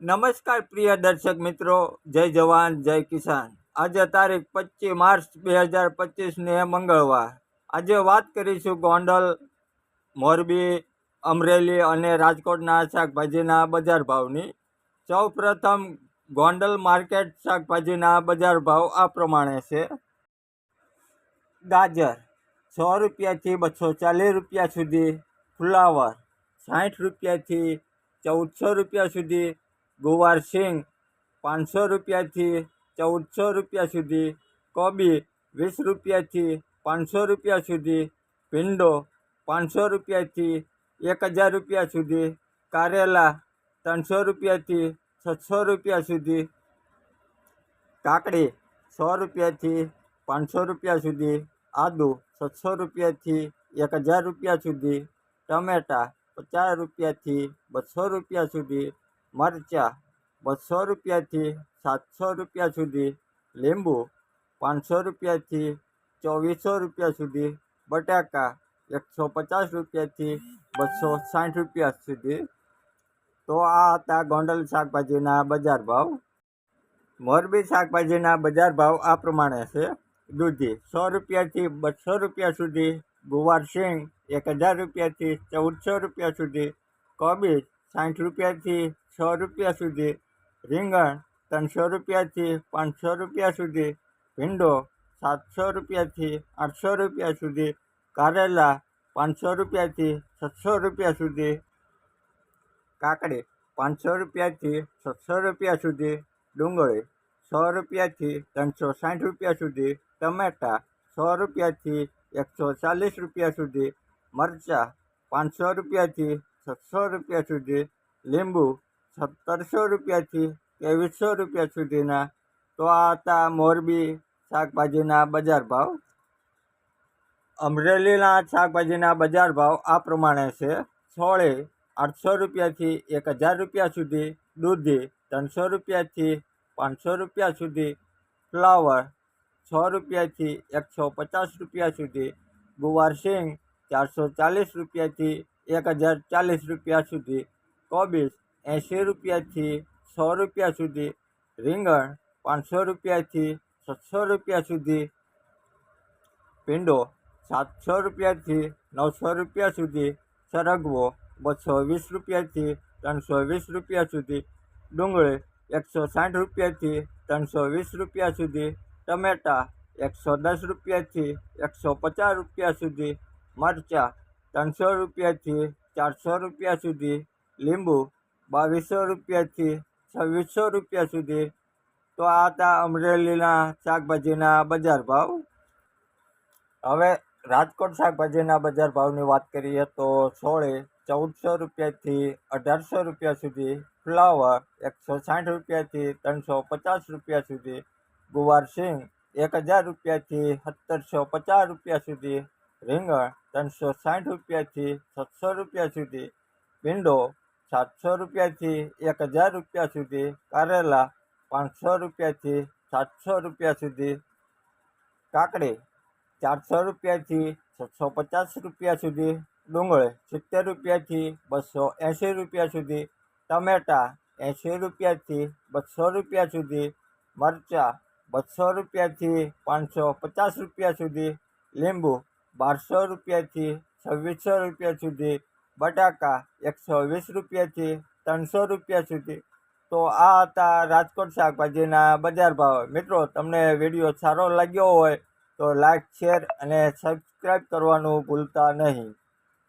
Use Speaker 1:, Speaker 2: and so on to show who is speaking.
Speaker 1: નમસ્કાર પ્રિય દર્શક મિત્રો, જય જવાન, જય કિસાન. આજે તારીખ પચીસ માર્ચ બે હજાર પચીસને મંગળવાર. આજે વાત કરીશું ગોંડલ, મોરબી, અમરેલી અને રાજકોટના શાકભાજીના બજાર ભાવની. સૌ પ્રથમ ગોંડલ માર્કેટ શાકભાજીના બજાર ભાવ આ પ્રમાણે છે. ગાજર સો રૂપિયાથી બસો ચાલીસ રૂપિયા સુધી, ફ્લાવર સાઠ રૂપિયાથી ચૌદસો રૂપિયા સુધી ગુવાર સિંગ પાંચસો રૂપિયાથી ચૌદસો રૂપિયા સુધી, કોબી વીસ રૂપિયાથી પાંચસો રૂપિયા સુધી, ભીંડો પાંચસો રૂપિયાથી એક હજાર રૂપિયા સુધી, કારેલા ત્રણસો રૂપિયાથી છસો રૂપિયા સુધી, કાકડી સો રૂપિયાથી પાંચસો રૂપિયા સુધી, આદુ છસો રૂપિયાથી એક હજાર રૂપિયા સુધી, ટમેટાં પચાસ રૂપિયાથી બસો રૂપિયા સુધી મરચાં બસો રૂપિયાથી સાતસો રૂપિયા સુધી, લીંબુ પાંચસો રૂપિયાથી ચોવીસો રૂપિયા સુધી, બટાકા એકસો પચાસ રૂપિયાથી બસો સાઠ રૂપિયા સુધી. તો આ હતા ગોંડલ શાકભાજીના બજાર ભાવ. મોરબી શાકભાજીના બજાર ભાવ આ પ્રમાણે છે. દૂધી સો રૂપિયાથી બસો રૂપિયા સુધી, ગુવાર સિંગ એક હજાર રૂપિયાથી ચૌદસો રૂપિયા સુધી, કોબીજ સાઠ રૂપિયાથી સો રૂપિયા સુધી રીંગણ, ત્રણસો રૂપિયાથી પાંચસો રૂપિયા સુધી ભીંડો, સાતસો રૂપિયાથી આઠસો રૂપિયા સુધી કારેલા, પાંચસો રૂપિયાથી છસો રૂપિયા સુધી કાકડી, પાંચસો રૂપિયાથી છસો રૂપિયા સુધી ડુંગળી, સો રૂપિયાથી ત્રણસો સાઠ રૂપિયા સુધી ટમેટા, સો રૂપિયાથી એકસો ચાલીસ રૂપિયા સુધી મરચાં, પાંચસો રૂપિયાથી છસો રૂપિયા સુધી લીંબુ સત્તરસો રૂપિયાથી ત્રેવીસો રૂપિયા સુધીના તો આ હતા મોરબી શાકભાજીના બજાર ભાવ. અમરેલીના શાકભાજીના બજાર ભાવ આ પ્રમાણે છે. સોળે આઠસો રૂપિયાથી એક હજાર રૂપિયા સુધી, દૂધી ત્રણસો રૂપિયાથી પાંચસો રૂપિયા સુધી, ફ્લાવર છ રૂપિયાથી એકસો પચાસ રૂપિયા સુધી, ગુવાર સિંગ ચારસો ચાલીસ રૂપિયાથી એક હજાર ચાલીસ રૂપિયા સુધી, કોબીજ એંશી રૂપિયાથી સો રૂપિયા સુધી રીંગણ પાંચસો રૂપિયાથી છસો રૂપિયા સુધી ભીંડો સાતસો રૂપિયાથી નવસો રૂપિયા સુધી સરગવો, બસો વીસ રૂપિયાથી ત્રણસો વીસ રૂપિયા સુધી ડુંગળી, એકસો સાઠ રૂપિયાથી ત્રણસો વીસ રૂપિયા સુધી ટમેટાં, એકસો દસ રૂપિયાથી એકસો પચાસ રૂપિયા સુધી મરચાં, ત્રણસો રૂપિયાથી ચારસો રૂપિયા સુધી લીંબુ બાવીસો રૂપિયાથી છવ્વીસો રૂપિયા સુધી. તો આ હતા અમરેલીના શાકભાજીના બજાર ભાવ. હવે રાજકોટ શાકભાજીના બજાર ભાવની વાત કરીએ તો સોળે ચૌદસો રૂપિયાથી અઢારસો રૂપિયા સુધી, ફ્લાવર એકસો સાઠ રૂપિયાથી ત્રણસો પચાસ રૂપિયા સુધી, ગુવાર સિંગ એક હજાર રૂપિયાથી સત્તરસો પચાસ રૂપિયા સુધી, રીંગણ ત્રણસો સાઠ રૂપિયાથી સાતસો રૂપિયા સુધી, ભીંડો સાતસો રૂપિયાથી એક હજાર રૂપિયા સુધી કારેલા, પાંચસો રૂપિયાથી સાતસો રૂપિયા સુધી કાકડી, ચારસો રૂપિયાથી છસો પચાસ રૂપિયા સુધી ડુંગળી, સિત્તેર રૂપિયાથી બસો એંશી રૂપિયા સુધી ટમેટાં એંશી રૂપિયાથી બસો રૂપિયા સુધી મરચાં, બસો રૂપિયાથી પાંચસો પચાસ રૂપિયા સુધી લીંબુ, બારસો રૂપિયાથી છવ્વીસો રૂપિયા સુધી બટાકા એકસો વીસ રૂપિયાથી ત્રણસો રૂપિયા સુધી. તો આ હતા રાજકોટ શાકભાજીના બજાર ભાવ. મિત્રો, તમને વીડિયો સારો લાગ્યો હોય તો લાઈક, શેર અને સબસ્ક્રાઈબ કરવાનું ભૂલતા નહીં.